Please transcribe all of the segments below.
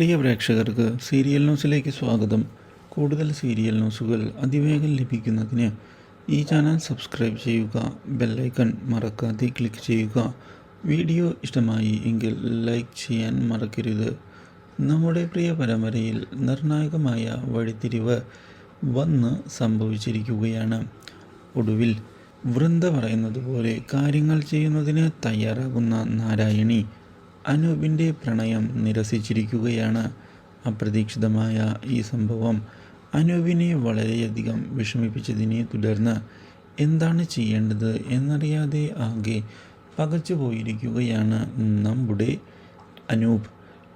പ്രിയ പ്രേക്ഷകർക്ക് സീരിയൽ ന്യൂസിലേക്ക് സ്വാഗതം. കൂടുതൽ സീരിയൽ ന്യൂസുകൾ അതിവേഗം ലഭിക്കുന്നതിന് ഈ ചാനൽ സബ്സ്ക്രൈബ് ചെയ്യുക ബെല്ലൈക്കൺ മറക്കാതെ ക്ലിക്ക് ചെയ്യുക. വീഡിയോ ഇഷ്ടമായി എങ്കിൽ ലൈക്ക് ചെയ്യാൻ മറക്കരുത്. നമ്മുടെ പ്രിയ പരമ്പരയിൽ നിർണായകമായ വഴിത്തിരിവ് വന്ന് സംഭവിച്ചിരിക്കുകയാണ്. ഒടുവിൽ വൃന്ദ പറയുന്നത് പോലെ കാര്യങ്ങൾ ചെയ്യുന്നതിന് തയ്യാറാകുന്ന നാരായണി അനൂപിന്റെ പ്രണയം നിരസിച്ചിരിക്കുകയാണ് അപ്രതീക്ഷിതമായ ഈ സംഭവം. അനൂപിനെ വളരെയധികം വിഷമിപ്പിച്ചതിനെ തുടർന്ന് എന്താണ് ചെയ്യേണ്ടത് എന്നറിയാതെ ആകെ പകച്ചു പോയിരിക്കുകയാണ് നമ്മുടെ അനൂപ്.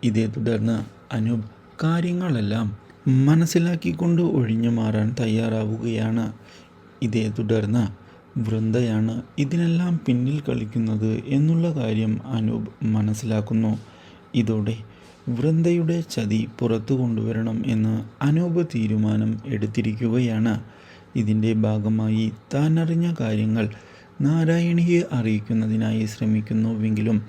ഇതേ തുടർന്ന് അനൂപ് കാര്യങ്ങളെല്ലാം മനസ്സിലാക്കിക്കൊണ്ട് ഒഴിഞ്ഞു മാറാൻ തയ്യാറാവുകയാണ്. ഇതേ തുടർന്ന് വൃന്ദയാണ് ഇതിനെല്ലാം പിന്നിൽ കളിക്കുന്നത് എന്നുള്ള കാര്യം അനൂപ് മനസ്സിലാക്കുന്നു. ഇതോടെ വൃന്ദയുടെ ചതി പുറത്തു കൊണ്ടുവരണം എന്ന് അനൂപ് തീരുമാനം എടുത്തിരിക്കുകയാണ്. ഇതിന്റെ ഭാഗമായി താൻ അറിഞ്ഞ കാര്യങ്ങൾ നാരായണിയെ അറിയിക്കുന്നതിനായി ശ്രമിക്കുന്നുവെങ്കിലും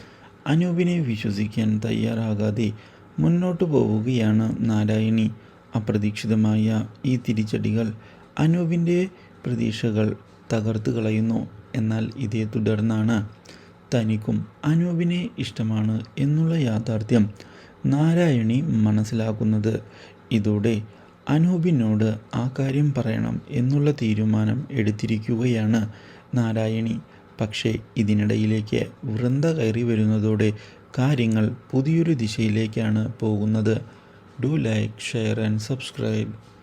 അനൂപിനെ വിശ്വസിക്കാൻ തയ്യാറാകാതെ മുന്നോട്ടു പോവുകയാണ് നാരായണി. അപ്രതീക്ഷിതമായ ഈ തിരിച്ചടികൾ അനൂപിന്റെ പ്രതീക്ഷകൾ തകർത്ത് കളയുന്നു. എന്നാൽ ഇതേ തുടർന്നാണ് തനിക്കും അനൂപിനെ ഇഷ്ടമാണ് എന്നുള്ള യാഥാർത്ഥ്യം നാരായണി മനസ്സിലാക്കുന്നത്. ഇതോടെ അനൂപിനോട് ആ കാര്യം പറയണം എന്നുള്ള തീരുമാനം എടുത്തിരിക്കുകയാണ് നാരായണി. പക്ഷേ ഇതിനിടയിലേക്ക് വൃന്ദ കയറി വരുന്നതോടെ കാര്യങ്ങൾ പുതിയൊരു ദിശയിലേക്കാണ് പോകുന്നത്. Do like share and subscribe.